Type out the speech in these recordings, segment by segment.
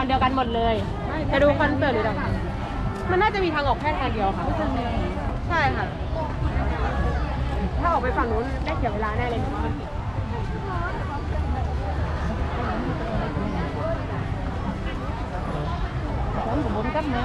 างเดียวกันหมดเลย จะดูคอนเสิร์ตหรืออะไรมันน่าจะมีทางออกแค่ทางเดียวค่ะ ใช่ค่ะ ถ้าออกไปฝั่งนู้นได้เสียเวลาแน่เลยหนูว่ามันผิดผมกับผมกับไม้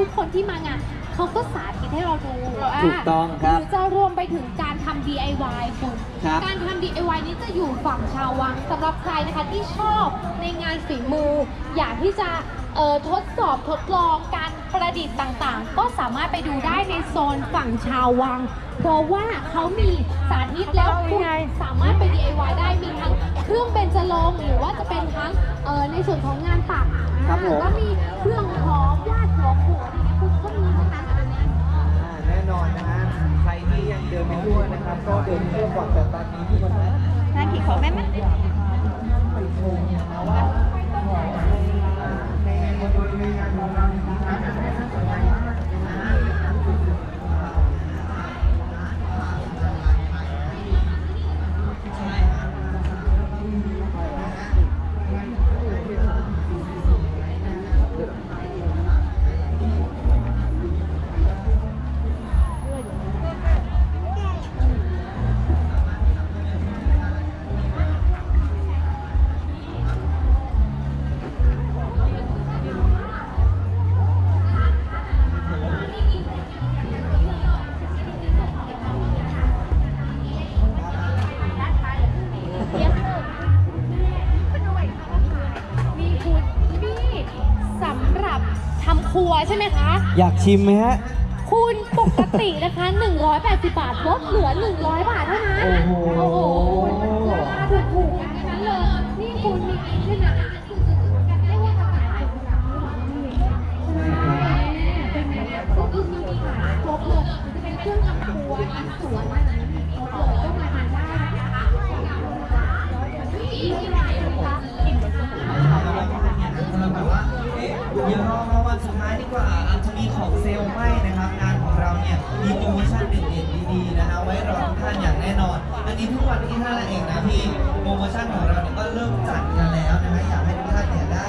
ทุกคนที่มางานเขาก็สาธิตให้เราดูถูกต้องครับหรือจะรวมไปถึงการทำ DIY คุณครับการทำ DIY นี้จะอยู่ฝั่งชาววังสำหรับใครนะคะที่ชอบในงานฝีมือ อยากที่จะเอ่อ ทดสอบทดลองการประดิษฐ์ต่างๆ ก็สามารถไปดูได้ในโซนฝั่งชาววัง เพราะว่าเขามีสาธิตแล้วคุณสามารถไป DIY ได้มีทั้งเครื่องเบญจรงค์หรือว่าจะเป็นทั้งเอ่อในส่วนของงานปักครับผมก็มีเครื่องหอมวาดหัวโขนอย่างเงี้ยคุณก็มีทั้งนั้นอันเนี้ยอ่าแน่นอนนะฮะใครที่ยังเดินไม่ทั่วนะครับ ก็เดินเที่ยวก่อนแต่ตอนนี้ที่วันนั้นร้านขี่ของแม่ไหม ไปชมนะว่าของในในบริเวณงานของเรา อยากชิมไหมฮะ คุณปกตินะคะ 180 บาทลดเหลือ 100 บาทเท่านั้น โอ้โห โอ้โหราคาถูกๆกันทั้งนั้นเลย นี่คุณมีกินด้วยนะเรียกว่าตลาดไทยคุณภาพเป็นไงก็คือมีขายครบเลยจะเป็นเครื่องทำครัวทำสวนอะไรอย่างเงี้ครบเลย นี้ทุกวันที่5นั่นเองนะพี่โปรโมชั่นของเราเนี่ยก็เริ่มจัดกันแล้วนะฮะอยากให้ทุกท่านเนี่ยได้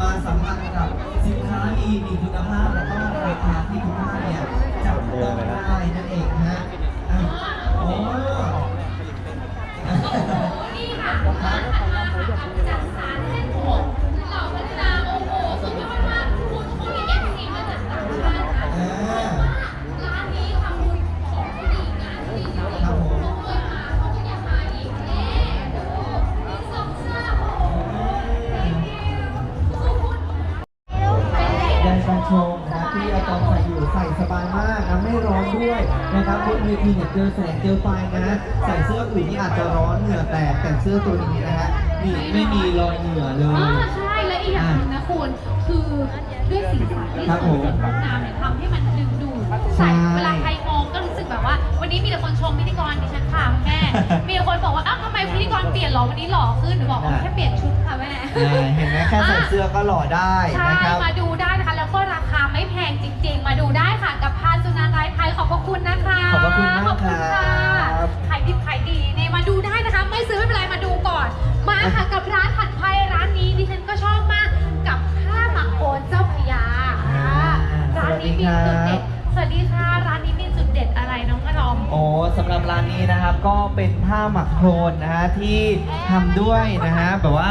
มาสัมผัสกับสินค้าดีมีคุณภาพแล้วก็ราคาที่ทุกท่านเนี่ยจับต้องได้นั่นเองนะฮะอะโอ้นี่ค่ะ ไม่ร้อนด้วยนะครับบนเวทีเนี่ยเจอแสงเจอไฟนะฮะใส่เสื้ออื่นนี่อาจจะร้อนเหงื่อแตกแต่เสื้อตัวนี้นะฮะนี่ไม่มีรอยเหงื่อเลอ๋อย ใช่และอีกอย่างหนึงนะคุณคือด้วยสีสันที่ครับสผวยมสดงดงามเนี่ยทำให้มันดึงดูดใช่ ใส่เวลาใครมองก็รู้สึกแบบว่า วันนี้มีแต่คนชมพิธีกรดิฉันค่ะคุณแม่มีแต่คนบอกว่าอ้าวทำไมพิธีกรเปลี่ยนเหรอวันนี้หล่อขึ้นหนูบอกว่าแค่เปลี่ยนชุดค่ะแม่ อ่าเห็นไหมแค่ใส่เสื้อก็หล่อได้ใช่นะครับ มาดูได้นะคะแล้วก็ราคา ไม่แพงจริง ๆ มาดูได้ค่ะกับพาสุนันท์ไร้ไทยขอบพระคุณนะคะขอบพระคุณมากขอบคุณค่ะครับ ขายดิบขายดีนี่มาดูได้นะคะ ไม่ซื้อไม่เป็นไรมาดูก่อน มาค่ะกับร้านผัดไทยร้านนี้ดิฉันก็ชอบมากกับข้าวหมักโอนเจ้าพระยาอ่าร้านนี้มีจุดเด็ดสวัสดีค่ะร้านนี้มีจุดเด็ดอะไรน้องกระดอม โอ้สำหรับร้านนี้นะครับก็เป็นผ้าหมักโครนนะฮะที่ทำด้วยนะฮะแบบว่า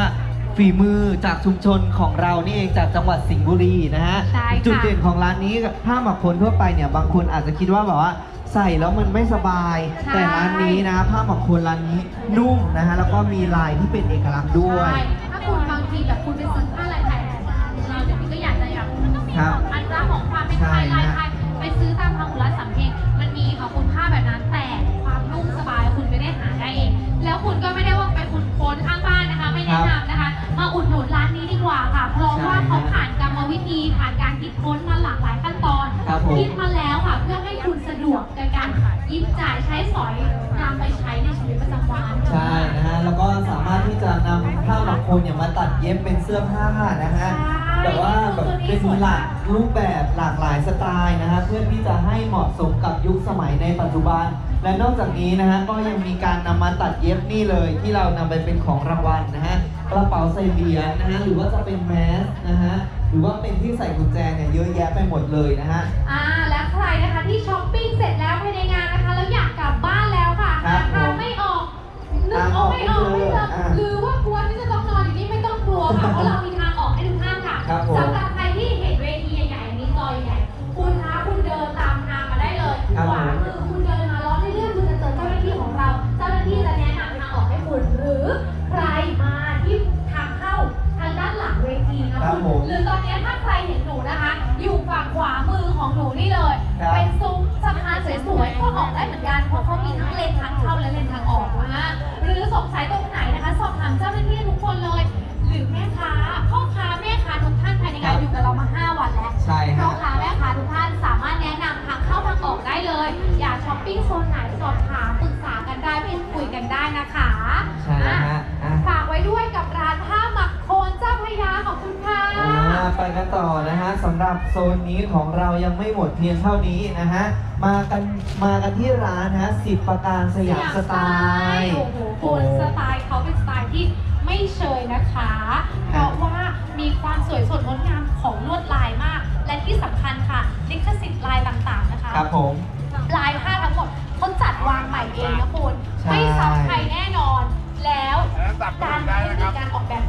ฝีมือจากชุมชนของเรานี่เองจากจังหวัดสิงห์บุรีนะฮะใช่ค่ะ จุดเด่นของร้านนี้ผ้าหมักโครนทั่วไปเนี่ยบางคนอาจจะคิดว่าแบบว่าใส่แล้วมันไม่สบาย ใช่ แต่ร้านนี้นะผ้าหมักโครนร้านนี้นุ่มนะฮะแล้วก็มีลายที่เป็นเอกลักษณ์ด้วย ใช่ถ้าคุณบางทีแบบคุณไปซื้อผ้าลายไทยเราเดี๋ยวนี้ก็อยากจะอยากมันต้องมีครับอันรักของความเป็นไทยใช่ลายฮะไทยไปซื้อ อุดหนุนร้านนี้ดีกว่าค่ะ เพราะว่าเขาผ่านกรรมวิธีผ่านการคิดค้นมาหลากหลายขั้นตอนครับผม คิดมาแล้วค่ะ เพื่อให้คุณสะดวกในการหยิบจ่ายใช้สอยนำไปใช้ในชีวิตประจำวัน ใช่นะฮะ แล้วก็สามารถที่จะนำผ้าบางคนเนี่ยมาตัดเย็บเป็นเสื้อผ้านะฮะ ใช่แต่ว่าแบบเป็นหลากรูปแบบหลากหลายสไตล์นะฮะ เพื่อที่จะให้เหมาะสมกับยุคสมัยในปัจจุบัน และนอกจากนี้นะฮะ ก็ยังมีการนำมาตัดเย็บนี่เลยที่เรานำไปเป็นของรางวัลนะฮะ กระเป๋าใส่เหรียญนะฮะหรือว่าจะเป็นแมสนะฮะหรือว่าเป็นที่ใส่กุญแจเนี่ยเยอะแยะไปหมดเลยนะฮะ อ่าและใครนะคะที่ช้อปปิ้ง ไปกันต่อนะฮะสำหรับโซนนี้ของเรายังไม่หมดเพียงเท่านี้นะฮะมากันมากันที่ร้านนะฮะสิบประการสยามสไตล์โอ้โหคุณสไตล์เขาเป็นสไตล์ที่ไม่เชยนะคะ เพราะว่ามีความสวยสดงดงามของลวดลายมาก และที่สำคัญค่ะลิขสิทธิ์ลายต่างๆนะคะครับผมลายผ้าทั้งหมดเขาจัดวางใหม่เองนะคุณใช่ไม่ซ้ำใครแน่นอนแล้วการเทคนิคการออกแบบ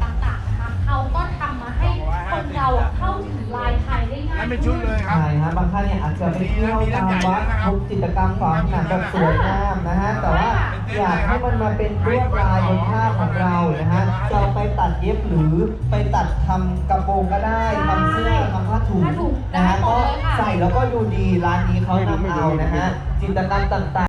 เราอะเข้าถึงลายไทยได้ง่ายนั่นเป็นชุดเลยครับ ใช่ฮะบางท่านเนี่ยอาจจะไปเที่ยวตามวัดพบจิตรกรรมฝาผนังแบบสวยงามนะฮะแต่ว่าอยากให้มันมาเป็นลวดลายบนผ้าของเรานะฮะจะเอาไปตัดเย็บหรือไปตัดทำกระโปรงก็ได้ทำเสื้อทำผ้าถุงนะฮะก็ใส่แล้วก็ดูดีร้านนี้เขานำเอานะฮะจิตรกรรมต่างๆ